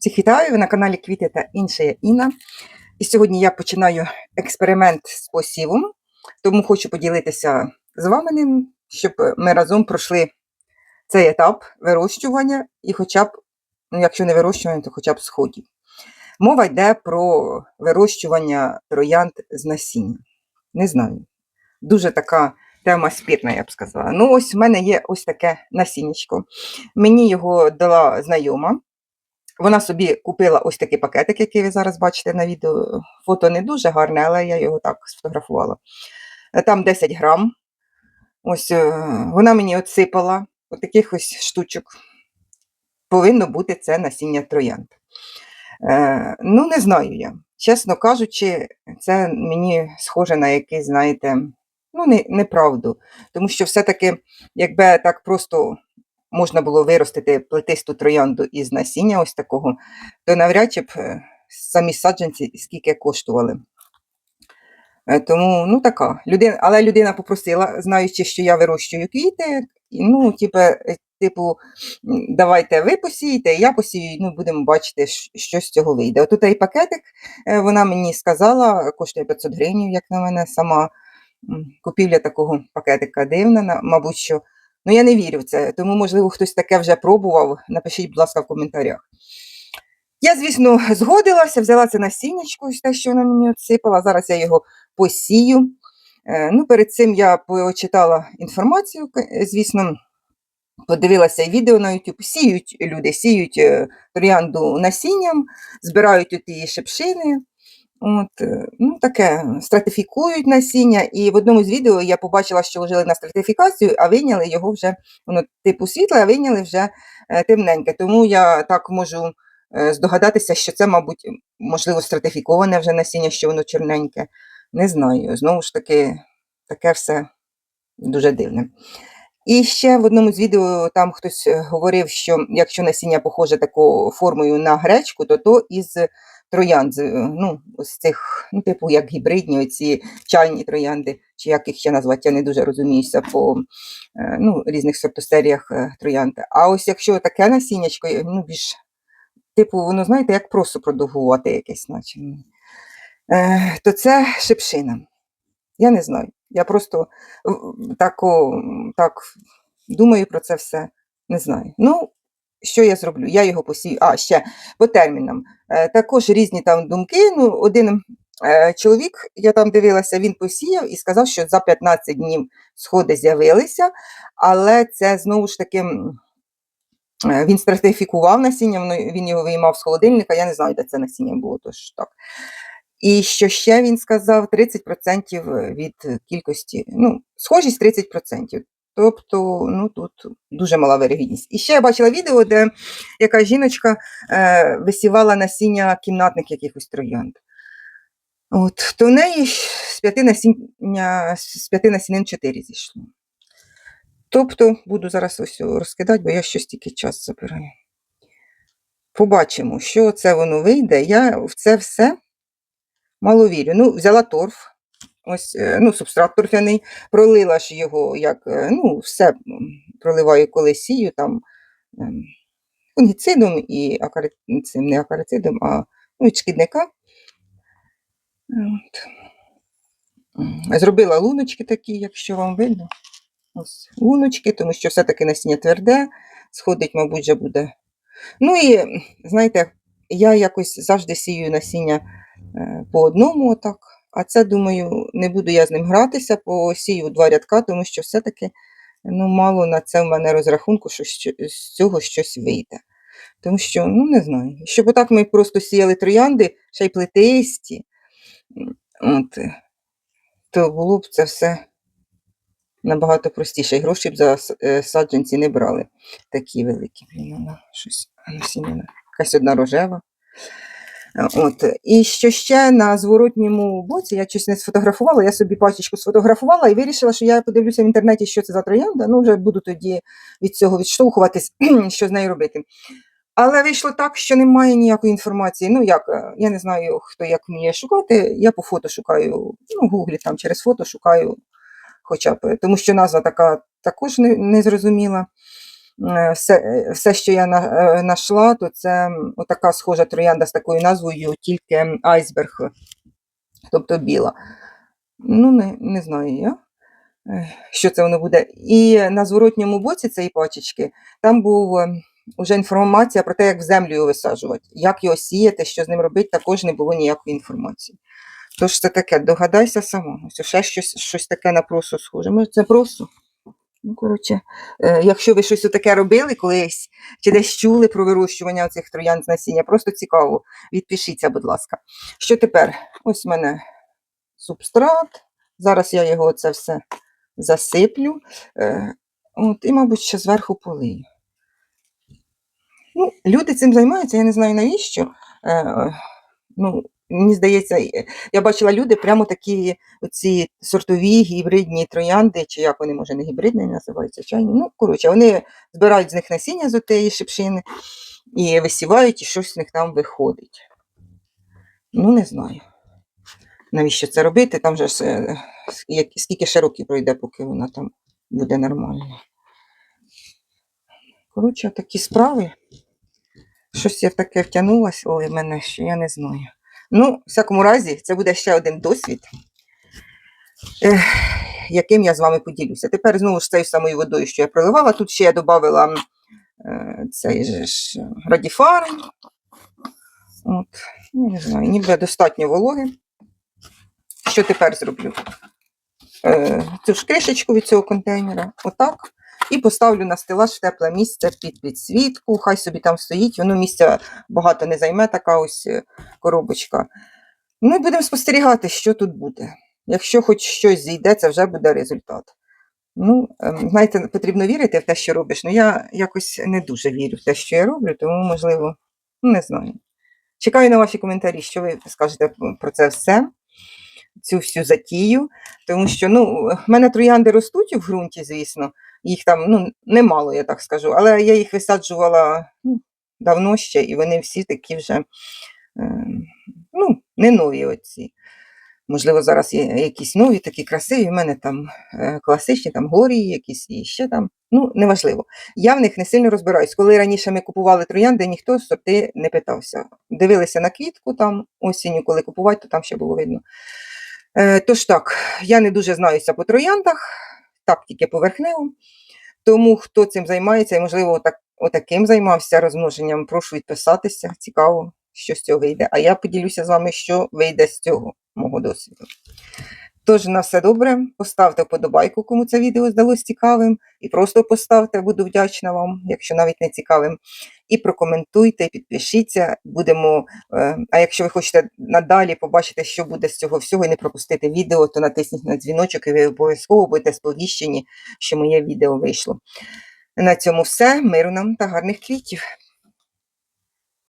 Всіх вітаю ви на каналі Квіти та інше я Інна. І сьогодні я починаю експеримент з посівом, тому хочу поділитися з вами ним, щоб ми разом пройшли цей етап вирощування і хоча б, ну якщо не вирощування, то хоча б сходів. Мова йде про вирощування троянд з насіння. Не знаю. Дуже така тема спірна, я б сказала. Ну, ось в мене є ось таке насіннячко. Мені його дала знайома. Вона собі купила ось такий пакетик, який ви зараз бачите на відео. Фото не дуже гарне, але я його так сфотографувала. Е, Там 10 грам. Ось е, вона мені отсипала от таких ось штучок. Повинно бути це насіння троянд. Е, ну, не знаю я. Чесно кажучи, це мені схоже на якийсь, знаєте, ну, не, неправду. Тому що все-таки, якби так просто можна було виростити плетисту троянду із насіння ось такого, то навряд чи б е, самі саджанці скільки коштували. Е, Тому, ну така. Людина, але людина попросила, знаючи, що я вирощую квіти, ну, типу, е, типу, давайте ви посієте, я посію, ну, будемо бачити, що з цього вийде. Отут і пакетик, вона мені сказала, коштує 500 гривень, як на мене, сама купівля такого пакетика дивна, мабуть, що. Ну, я не вірю в це, тому, можливо, хтось таке вже пробував. Напишіть, будь ласка, в коментарях. Я, звісно, згодилася, взяла це насіннячко, те, що вона мені отсипала. Зараз я його посію. Е, Ну, перед цим я почитала інформацію, звісно, подивилася відео на YouTube. Сіють люди, сіють е, троянду насінням, збирають оті шипшини. От, е, ну, таке, стратифікують насіння, і в одному з відео я побачила, що вложили на стратифікацію, а вийняли його вже, воно типу світле, а вийняли вже е, темненьке. Тому я так можу е, здогадатися, що це, мабуть, можливо, стратифіковане вже насіння, що воно чорненьке. Не знаю. Знову ж таки, таке все дуже дивне. І ще в одному з відео там хтось говорив, що якщо насіння похоже такою формою на гречку, то то із троянд, е, ну, ось цих, ну, типу, як гібридні, оці чайні троянди, чи як їх ще назвати, я не дуже розуміюся по е, ну, різних сортосеріях е, троянд. А ось якщо таке насіннячко, ну, більш, типу, воно, знаєте, як просто продовгувати якесь, наче, е, то це шипшина. Я не знаю. Я просто так, так думаю про це все. Не знаю. Ну, що я зроблю? Я його посію. А, ще по термінам. Е, також різні там думки. Ну, один е, чоловік, я там дивилася, він посіяв і сказав, що за 15 днів сходи з'явилися, але це знову ж таки. е, Він стратифікував насіння, він його виймав з холодильника, я не знаю, де це насіння було, тож так. І що ще він сказав 30% від кількості, ну, схожість 30%. Тобто, ну тут дуже мала вирогідність. І ще я бачила відео, де яка жіночка е, висівала насіння кімнатних якихось троянд. От, то в неї з п'яти насіння, з п'яти насінин чотири зійшло. Тобто, буду зараз ось розкидати, бо я щось тільки час забираю. Побачимо, що це воно вийде. Я в це все мало вірю. Ну, взяла торф, ось, е, ну, субстрат торфяний, пролила ж його, як, е, ну, все проливаю, коли сію, там, ем, фунгіцидом і акари... не акарицидом, а ну, від шкідника. От. Зробила луночки такі, якщо вам видно. Ось луночки, тому що все-таки насіння тверде, сходить, мабуть, вже буде. Ну і, знаєте, я якось завжди сію насіння е, по одному отак. А це, думаю, не буду я з ним гратися, посію два рядка, тому що все-таки ну, мало на це в мене розрахунку, що з цього щось вийде. Тому що, ну не знаю, щоб отак ми просто сіяли троянди, ще й плетисті, от, то було б це все набагато простіше. І гроші б за е, саджанці не брали такі великі. Вона щось насіння, якась одна рожева. От. І що ще на зворотньому боці, я щось не сфотографувала, я собі пачечку сфотографувала і вирішила, що я подивлюся в інтернеті, що це за троянда, ну вже буду тоді від цього відштовхуватись, що з нею робити. Але вийшло так, що немає ніякої інформації. Ну як, я не знаю, хто як вміє шукати. Я по фото шукаю, ну, в гуглі там через фото шукаю, хоча б, тому що назва така також не, не зрозуміла. Е, все, е, все, що я е, знайшла, то це м, отака схожа троянда з такою назвою, тільки айсберг, тобто біла. Ну, не, не знаю я, що це воно буде. І на зворотньому боці цієї пачечки там був уже інформація про те, як в землю його висаджувати, як його сіяти, що з ним робити, також не було ніякої інформації. Тож це таке, догадайся сама. Ось ще щось, щось таке на просу схоже. Може, це просу? Ну, коротше, е, якщо ви щось таке робили колись, чи десь чули про вирощування цих троянд з насіння, просто цікаво, відпишіться, будь ласка. Що тепер? Ось в мене субстрат. Зараз я його це все засиплю. Е, от, і, мабуть, ще зверху полию. Ну, люди цим займаються, я не знаю навіщо. Е, ну, мені здається, е, я бачила люди прямо такі оці сортові гібридні троянди, чи як вони, може, не гібридні називаються, чайні. Ну, коротше, вони збирають з них насіння з отеї шипшини і висівають, і щось з них там виходить. Ну, не знаю. Навіщо це робити? Там же ж, е, скільки ще років пройде, поки вона там буде нормальна. Коротше, такі справи. Щось я таке втягнулася, ой, мене ще я не знаю. Ну, в всякому разі, це буде ще один досвід, яким я з вами поділюся. Тепер знову ж цією самою водою, що я проливала. Тут ще я додавала е, цей же ж радіфар. От, ну, не знаю, ніби достатньо вологи. Що тепер зроблю? Е, цю ж кришечку від цього контейнера, отак. І поставлю на стелаж в тепле місце під підсвітку. Хай собі там стоїть, воно місця багато не займе, така ось е, коробочка. Ну і будемо спостерігати, що тут буде. Якщо хоч щось зійде, це вже буде результат. Ну, ем, знаєте, потрібно вірити в те, що робиш. Ну, я якось не дуже вірю в те, що я роблю, тому, можливо, ну, не знаю. Чекаю на ваші коментарі, що ви скажете про це все, цю всю затію. Тому що ну, в мене троянди ростуть в ґрунті, звісно. Їх там ну, немало, я так скажу, але я їх висаджувала ну, давно ще, і вони всі такі вже е, ну, не нові оці. Можливо, зараз є якісь нові, такі красиві. У мене там е, класичні, там горії, якісь і ще там. Ну, неважливо. Я в них не сильно розбираюсь. Коли раніше ми купували троянди, ніхто сорти не питався. Дивилися на квітку там осінню, коли купувати, то там ще було видно. Е, тож так, я не дуже знаюся по трояндах, так тільки поверхнево. Тому хто цим займається, і, можливо, так, отаким займався розмноженням, прошу відписатися. Цікаво, що з цього вийде. А я поділюся з вами, що вийде з цього мого досвіду. Тож, на все добре, поставте вподобайку, кому це відео здалось цікавим, і просто поставте, буду вдячна вам, якщо навіть не цікавим. І прокоментуйте, підпишіться. Будемо, е, а якщо ви хочете надалі побачити, що буде з цього всього, і не пропустити відео, то натисніть на дзвіночок, і ви обов'язково будете сповіщені, що моє відео вийшло. На цьому все. Миру нам та гарних квітів.